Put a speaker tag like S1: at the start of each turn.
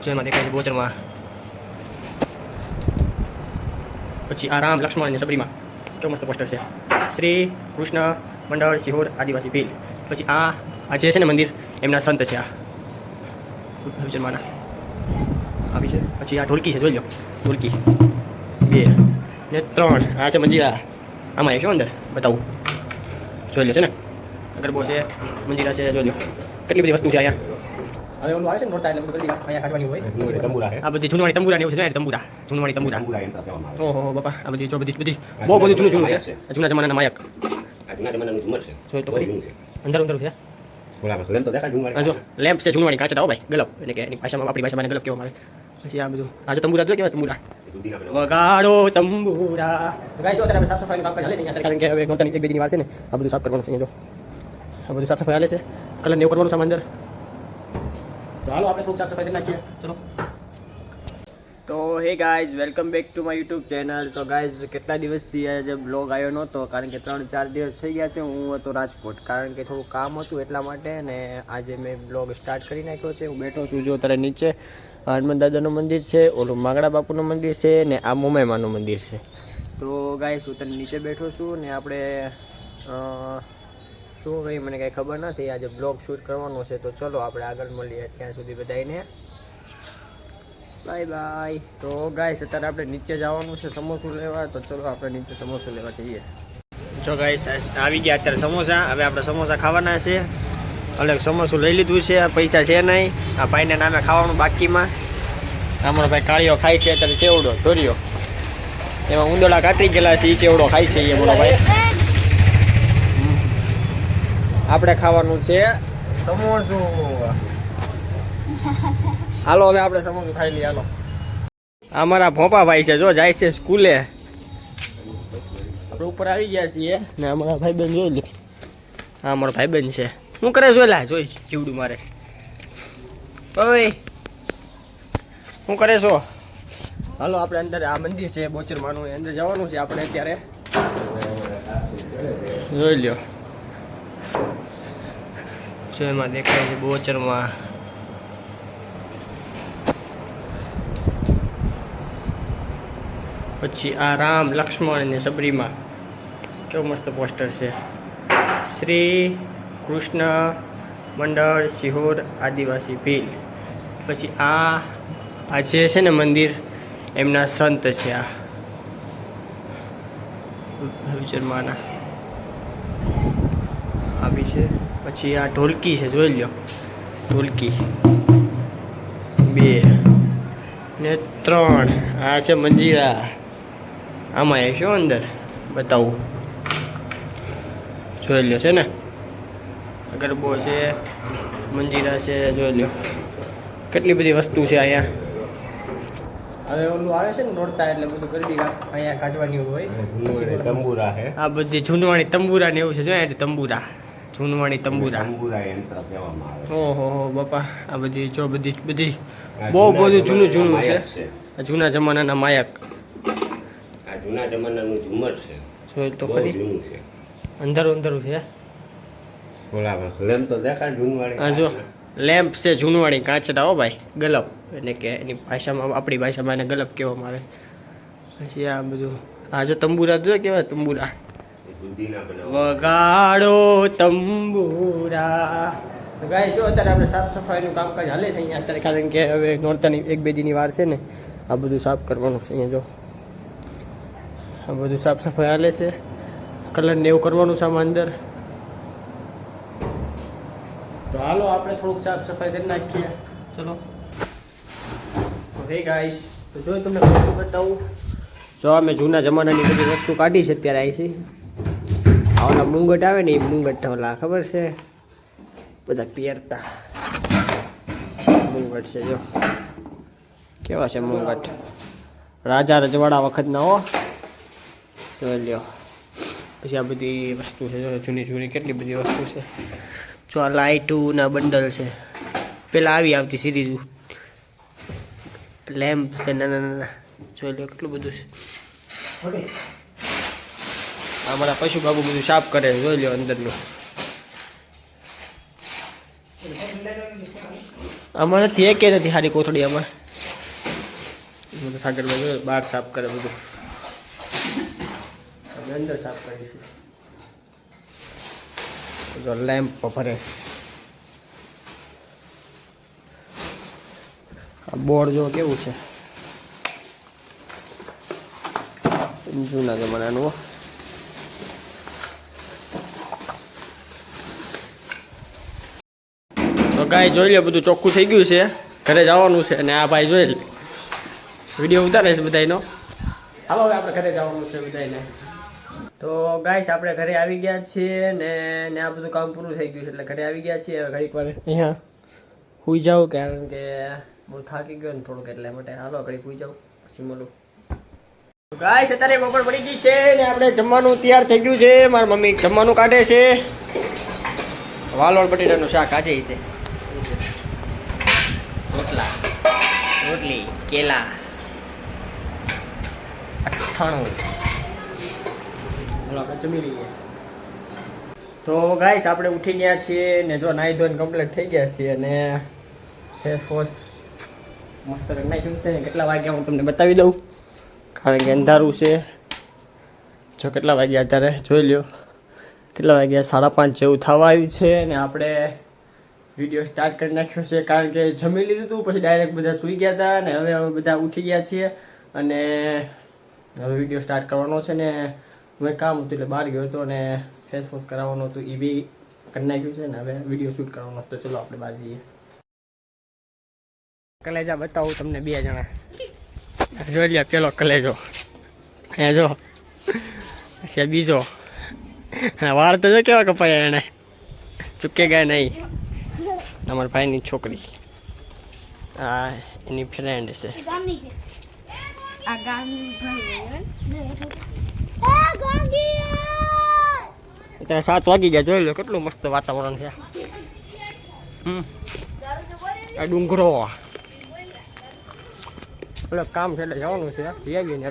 S1: જેમાં દેખાય છે ગોચરમાં પછી આ રામ લક્ષ્મણ અને સબરીમાં કેવું મસ્ત પોસ્ટર છે શ્રી કૃષ્ણ મંડળ સિહોર આદિવાસી ભીલ પછી આ આ જે છે ને મંદિર એમના સંત છે આ વિચરમાના આવી છે પછી આ ઢોલકી છે જોઈ લો ઢોલકી બે ને ત્રણ આ છે મંજીરા આમાં એ શું અંદર બતાવું જોઈ લો છે ને ગરબો છે મંજીરા છે જોઈ લો કેટલી બધી વસ્તુ છે અહીંયા હવે ઓલું આવે છે નોરતા એટલે બધું અહીંયા કાઢવાની હોય.
S2: તંબુરા
S1: આ બધી જૂનવાણી તંબુરા એવું છે. તંબુરા. જૂનવાણી તંબુરા.
S2: તંબુરા એમ કહેવામાં આવે
S1: ઓહો બાપા. આ બધી જો બધી બધી બહુ બધું જૂનું જૂનું છે. જૂના જમાનાના માયક.
S2: જૂના જમાનાનું ઝુમર છે.
S1: તો અંદર અંદર
S2: તો
S1: જો લેમ્પ છે જૂનવાણી કાચડા હો ભાઈ ગલપ. એટલે કે એની ભાષામાં આપણી ભાષામાં કહેવામાં આવે. પછી આ બધું. આ તંબુરા જો કેવાય તંબુરા. વગાડો તંબુરા. ગાય જો અત્યારે સાફ સફાઈનું કામકાજ હાલે છે અહીંયા. કારણ કે હવે એક બે વાર છે ને. આ બધું સાફ કરવાનું છે જો. આ બધું સાફ સફાઈ હાલે છે. કલર ને એવું કરવાનું છે અંદર. તો hey guys welcome back to my YouTube channel તો ગાઈઝ કેટલા દિવસથી આજે બ્લોગ આવ્યો નહોતો, કારણ કે ત્રણ ચાર દિવસ થઈ ગયા છે, હું હતો રાજકોટ. કારણ કે થોડું કામ હતું એટલા માટે ને આજે મેં બ્લોગ સ્ટાર્ટ કરી નાખ્યો છે. હું બેઠો છું જો અત્યારે નીચે. હનુમાન દાદાનું મંદિર છે, ઓલું માગડા બાપુનું મંદિર છે ને આ મોમાઈમાનું મંદિર છે. તો ગાઈઝ હું તને નીચે બેઠો છું ને આપણે શું ભાઈ મને કાંઈ ખબર નથી, આજે બ્લોગ શૂટ કરવાનો છે, તો ચલો આપણે આગળ મળીએ ત્યાં સુધી બધાને બાય બાય તો ગાઈસ અત્યારે આપણે નીચે જવાનું છે સમોસું લેવા, તો ચલો આપણે નીચે સમોસું લેવા જઈએ. જો ગાઈસ આવી ગયા અત્યારે સમોસા, હવે આપણે સમોસા ખાવાના છે. એટલે સમોસું લઈ લીધું છે પૈસા છે નહીં. આ ભાઈને નામે ખાવાનું બાકીમાં. અમારો ભાઈ કાળીઓ ખાય છે, અત્યારે ચેવડો ઢોરિયો એમાં ઉંદોડા કાતરી ગયેલા છે એ ચેવડો ખાય છે એ મારો ભાઈ. આપણે ખાવાનું છે. સમોસું. હાલો હવે આપણે સમોસું ખાઈ લઈએ હાલો. અમારા ભોપાભાઈ છે જો જાય છે સ્કૂલે. આપણે ઉપર આવી ગયા છીએ. ને અમારા ભાઈબંધ જોઈ લે. હા અમારો ભાઈબંધ છે. શું કરે છે? એલા જોઈ જીવડું મારે. ઓય શું કરે છો? હાલો આપણે અંદર આ મંદિર છે બોચર માનું અંદર જવાનું છે આપણે અત્યારે. જોઈ લ્યો. જો એમાં દેખાય છે બોચરમાં પછી આ રામ લક્ષ્મણ અને સબરીમાં. કેવું મસ્ત પોસ્ટર છે. શ્રી કૃષ્ણ મંડળ સિહોર આદિવાસી ભીલ. પછી આ આ જે છે ને મંદિર, એમના સંત છે આ. ફ્યુચરમાંના આવી છે. પછી આ ઢોલકી છે જોઈ લ્યો. ઢોલકી. બે ને ત્રણ. આ છે મંજીરા. આમાં એ શું અંદર. બતાવું. જોઈ લ્યો છે ને? ગરબો છે મંજીરા છે જોઈ લ્યો. કેટલી બધી વસ્તુ છે અહીંયા? હવે ઓલું આવે છે ને નોરતા એટલે બધું ગરબી અહીંયા કાઢવાની હોય.
S2: તંબુરા
S1: આ બધી જૂનવાણી તંબુરા ને એવું છે જો તંબુરા. જૂનવાણી તંબુરા.
S2: તંબુરા યંત્ર કહેવામાં આવે
S1: ઓહો હો બાપા આ બધી જો બધી બધી. બહુ બધું જૂનું જૂનું છે. આ જૂના જમાનાના માયક.
S2: આ જૂના જમાનાનું ઝુમર છે.
S1: જોઈ તો ખરી.
S2: જૂનું છે.
S1: અંધારું અંધારું છે
S2: બોલા લેમ તો દેખાય જૂનવાળી
S1: જો લેમ્પ છે જૂનવાણી કાચડા હો ભાઈ ગલપ. એટલે કે એની ભાષામાં આપણી ભાષામાં એને ગલપ કહેવામાં આવે પછી આ બધું આ જો તંબુરા જો કેવાય તંબુરા? વગાડો તંબુરા. તો ગાય, જો અત્યારે આપણે સાફ સફાઈનું કામકાજ હાલે છે અહીંયા અત્યારે, કારણ કે હવે નોરતાની એક બે દીની વાર છે ને, આ બધું સાફ કરવાનું છે અહીંયા, જો. આ બધું સાફ સફાઈ હાલે છે. કલર ને એવું કરવાનું છે આમાં અંદર. તો હાલો, આપણે થોડુંક સાફ સફાઈ કરી નાખીએ. ચલો. હે ગાઈસ, તો જો તમને બતાવું. જો અમે જૂના જમાનાની બધી વસ્તુ કાઢી છે અત્યારે આવી છે ઓલા મુંગટ આવે ને એ મુંગટ ઓલા ખબર છે? બધા પહેરતા. મુંગટ છે, જો. કેવા છે મુંગટ? રાજા રજવાડા વખતના, હો. જોઈ લ્યો. પછી આ બધી વસ્તુ છે, જો, જૂની જૂની કેટલી બધી વસ્તુ છે. જો આ લાઇટું ના બંડલ છે. પેલા આવી આવતી સીરીઝ. લેમ્પ છે, નાના નાના. જોઈ લો કેટલું બધું છે. ઓકે આ મારા પશુ બાબુ બધું સાફ કરે, જોઈ લો અંદરનું. આમાં નથી, એક નથી સારી કોથળી આમાં. બધું સાગરભાઈ જો બહાર સાફ કરે બધું. હવે અંદર સાફ કરીશું. લેમ્પ ભરે. આ બોર્ડ જો કેવું છે? જૂના જમાનાનું ગાય જોઈ લે, બધું ચોખ્ખું થઈ ગયું છે. ઘરે જવાનું છે અને આ ભાઈ જોઈ લે. વીડિયો ઉતારે છે બધાનો હાલો, હવે આપણે ઘરે જવાનું છે બધાને તો ગાઈશ આપણે ઘરે આવી ગયા છીએ ને ને આ બધું કામ પૂરું થઈ ગયું છે, એટલે ઘરે આવી ગયા છીએ. હવે ઘડીક વાર અહીંયા સુઈ જાઉં, કારણ કે બહુ થાકી ગયો ને થોડુંક એટલે માટે. હાલો, ઘડીક સુઈ જાઉં, પછી મળું. ગાઈશ અત્યારે બપોર પડી ગઈ છે ને આપણે જમવાનું તૈયાર થઈ ગયું છે. મારી મમ્મી જમવાનું કાઢે છે. વાલોળ બટેટાનું શાક આજે રીતે રોટલા, રોટલી, કેલા ચાલો આપણે જમી લઈએ. તો ગાઈસ, આપણે ઉઠી ગયા છીએ ને જો નાઈ ધોઈને કમ્પ્લીટ થઈ ગયા છીએ અને ફેસ વોશ મસ્ત નાખ્યું છે ને. કેટલા વાગ્યા હું તમને બતાવી દઉં. કારણ કે અંધારું છે. જો કેટલા વાગ્યા અત્યારે? જોઈ લ્યો. કેટલા વાગ્યા? સાડા પાંચ જેવું થવા આવ્યું છે ને આપણે વીડિયો સ્ટાર્ટ કરી નાખ્યો છે, કારણ કે જમી લીધું હતું પછી ડાયરેક્ટ બધા સૂઈ ગયા હતા ને હવે હવે બધા ઉઠી ગયા છીએ અને હવે વીડિયો સ્ટાર્ટ કરવાનો છે ને હું કામ હતું એટલે બહાર ગયો હતો અને ફેસ વોશ કરાવવાનું હતું, એ બી કરી નાખ્યું છે ને હવે વીડિયો શૂટ કરવાનો હતો ચલો આપણે બહાર જઈએ. કલેજા બતાવું તમને બે જણા. જોઈ લે પેલો કલેજો. એ જો. છે બીજો. અને વાળ તો જો કેવા કપાયા એને. ચૂકે ગયા નહીં. અમારા ભાઈની છોકરી. આ એની ફ્રેન્ડ છે.
S3: ગામની છે. આ ગામની ઘર આ ગોંગિયા!
S1: અત્યારે સાત વાગી ગયા જોઈ લો કેટલું મસ્ત વાતાવરણ છે. હમ. આ ડુંગરો. એટલે કામ છે એટલે જવાનું છે. જઈ આવીએ ને